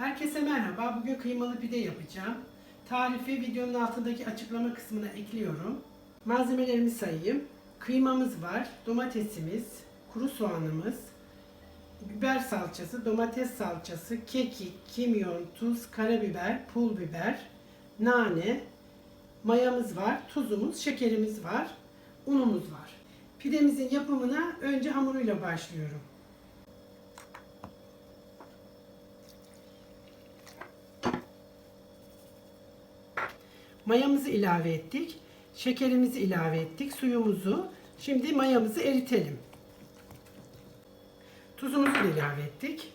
Herkese merhaba. Bugün kıymalı pide yapacağım. Tarifi videonun altındaki açıklama kısmına ekliyorum. Malzemelerimi sayayım. Kıymamız var, domatesimiz, kuru soğanımız, biber salçası, domates salçası, kekik, kimyon, tuz, karabiber, pul biber, nane, mayamız var, tuzumuz, şekerimiz var, unumuz var. Pidemizin yapımına önce hamuruyla başlıyorum. Mayamızı ilave ettik. Şekerimizi ilave ettik. Suyumuzu. Şimdi mayamızı eritelim. Tuzumuzu da ilave ettik.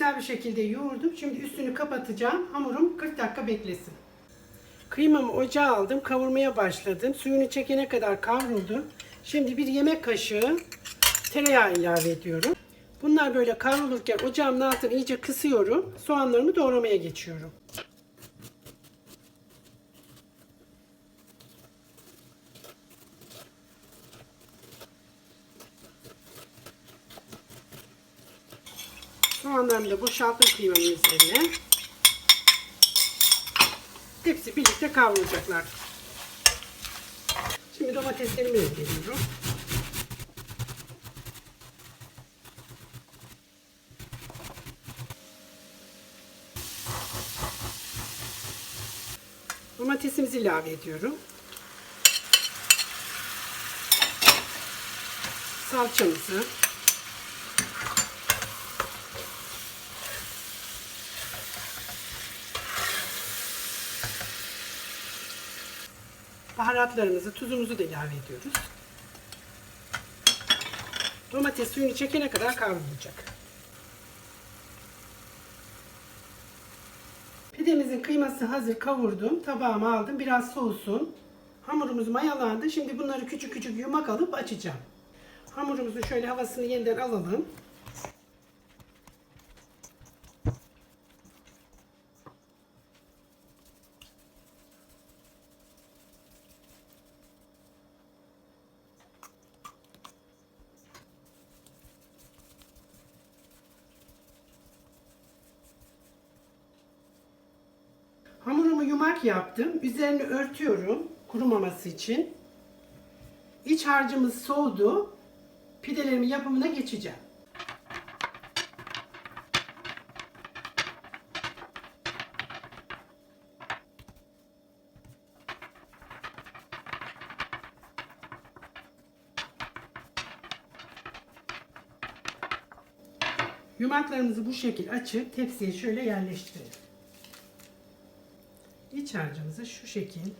Güzel bir şekilde yoğurdum. Şimdi üstünü kapatacağım. Hamurum 40 dakika beklesin. Kıymamı ocağa aldım. Kavurmaya başladım. Suyunu çekene kadar kavruldu. Şimdi bir yemek kaşığı tereyağı ilave ediyorum. Bunlar böyle kavrulurken ocağımın altını iyice kısıyorum. Soğanlarımı doğramaya geçiyorum. Soğanlarımı da boşalttım kıymanın üzerine. Hepsi birlikte kavrulacaklar. Şimdi domateslerimi rendeliyorum. Domatesimizi ilave ediyorum. Salçamızı. Baharatlarımızı, tuzumuzu da ilave ediyoruz. Domates suyunu çekene kadar kavrulacak. Pidemizin kıyması hazır kavurdum. Tabağıma aldım. Biraz soğusun. Hamurumuz mayalandı. Şimdi bunları küçük küçük yumak alıp açacağım. Hamurumuzun şöyle havasını yeniden alalım. Hamurumu yumak yaptım. Üzerini örtüyorum kurumaması için. İç harcımız soğudu. Pidelerimin yapımına geçeceğim. Yumaklarımızı bu şekil açıp tepsiye şöyle yerleştirelim. İç harcımızı şu şekil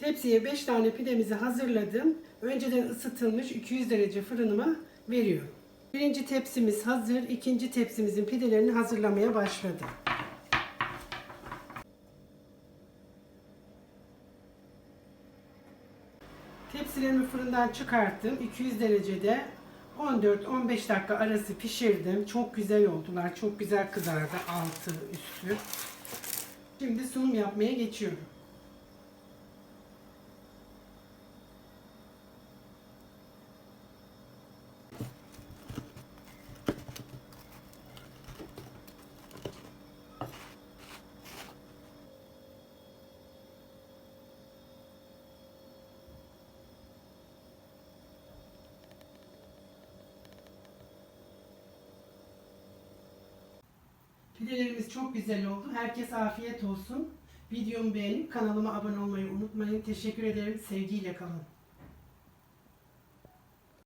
Tepsiye 5 tane pidemizi hazırladım. Önceden ısıtılmış 200 derece fırınıma veriyorum. Birinci tepsimiz hazır. ikinci tepsimizin pidelerini hazırlamaya başladım. Tepsilerimi fırından çıkarttım. 200 derecede 14-15 dakika arası pişirdim. Çok güzel oldular. Çok güzel kızardı altı üstü. Şimdi sunum yapmaya geçiyorum. Pidelerimiz çok güzel oldu. Herkese afiyet olsun. Videomu beğenip kanalıma abone olmayı unutmayın. Teşekkür ederim. Sevgiyle kalın.